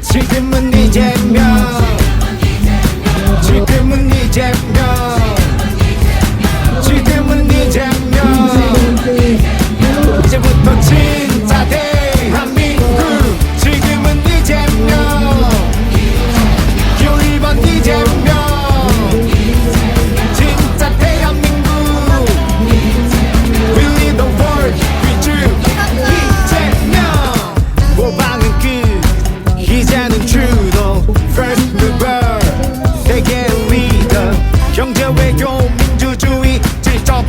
지금은 이제면 用铁为用民主主义，至少。